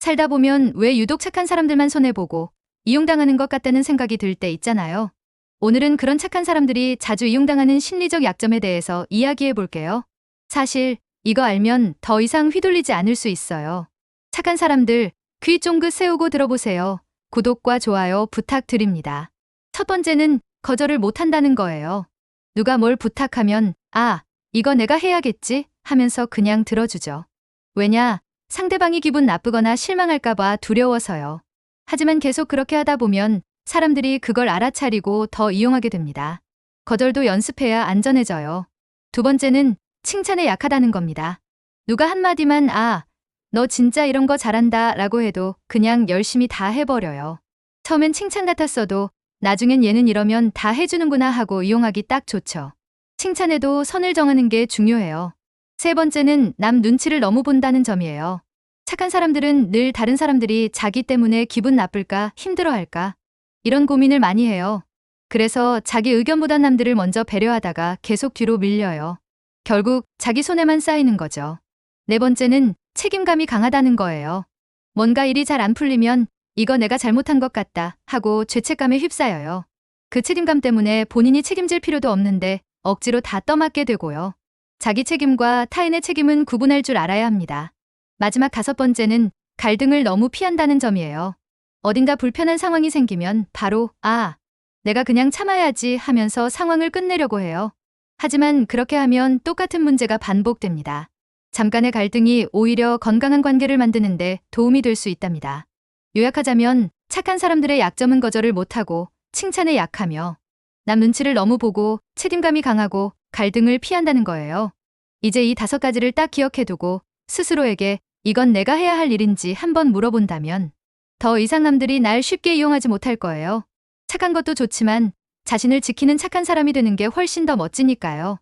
살다 보면 왜 유독 착한 사람들만 손해보고 이용당하는 것 같다는 생각이 들 때 있잖아요. 오늘은 그런 착한 사람들이 자주 이용당하는 심리적 약점에 대해서 이야기해 볼게요. 사실 이거 알면 더 이상 휘둘리지 않을 수 있어요. 착한 사람들 귀 쫑긋 세우고 들어보세요. 구독과 좋아요 부탁드립니다. 첫 번째는 거절을 못한다는 거예요. 누가 뭘 부탁하면 아, 이거 내가 해야겠지 하면서 그냥 들어주죠. 왜냐? 상대방이 기분 나쁘거나 실망할까봐 두려워서요. 하지만 계속 그렇게 하다 보면 사람들이 그걸 알아차리고 더 이용하게 됩니다. 거절도 연습해야 안전해져요. 두 번째는 칭찬에 약하다는 겁니다. 누가 한마디만 아, 너 진짜 이런 거 잘한다 라고 해도 그냥 열심히 다 해버려요. 처음엔 칭찬 같았어도 나중엔 얘는 이러면 다 해주는구나 하고 이용하기 딱 좋죠. 칭찬에도 선을 정하는 게 중요해요. 세 번째는 남 눈치를 너무 본다는 점이에요. 착한 사람들은 늘 다른 사람들이 자기 때문에 기분 나쁠까 힘들어할까 이런 고민을 많이 해요. 그래서 자기 의견보단 남들을 먼저 배려하다가 계속 뒤로 밀려요. 결국 자기 손에만 쌓이는 거죠. 네 번째는 책임감이 강하다는 거예요. 뭔가 일이 잘 안 풀리면 이거 내가 잘못한 것 같다 하고 죄책감에 휩싸여요. 그 책임감 때문에 본인이 책임질 필요도 없는데 억지로 다 떠맡게 되고요. 자기 책임과 타인의 책임은 구분할 줄 알아야 합니다. 마지막 다섯 번째는 갈등을 너무 피한다는 점이에요. 어딘가 불편한 상황이 생기면 바로 아, 내가 그냥 참아야지 하면서 상황을 끝내려고 해요. 하지만 그렇게 하면 똑같은 문제가 반복됩니다. 잠깐의 갈등이 오히려 건강한 관계를 만드는데 도움이 될 수 있답니다. 요약하자면 착한 사람들의 약점은 거절을 못하고 칭찬에 약하며 남 눈치를 너무 보고 책임감이 강하고 갈등을 피한다는 거예요. 이제 이 다섯 가지를 딱 기억해두고 스스로에게 이건 내가 해야 할 일인지 한번 물어본다면 더 이상 남들이 날 쉽게 이용하지 못할 거예요. 착한 것도 좋지만 자신을 지키는 착한 사람이 되는 게 훨씬 더 멋지니까요.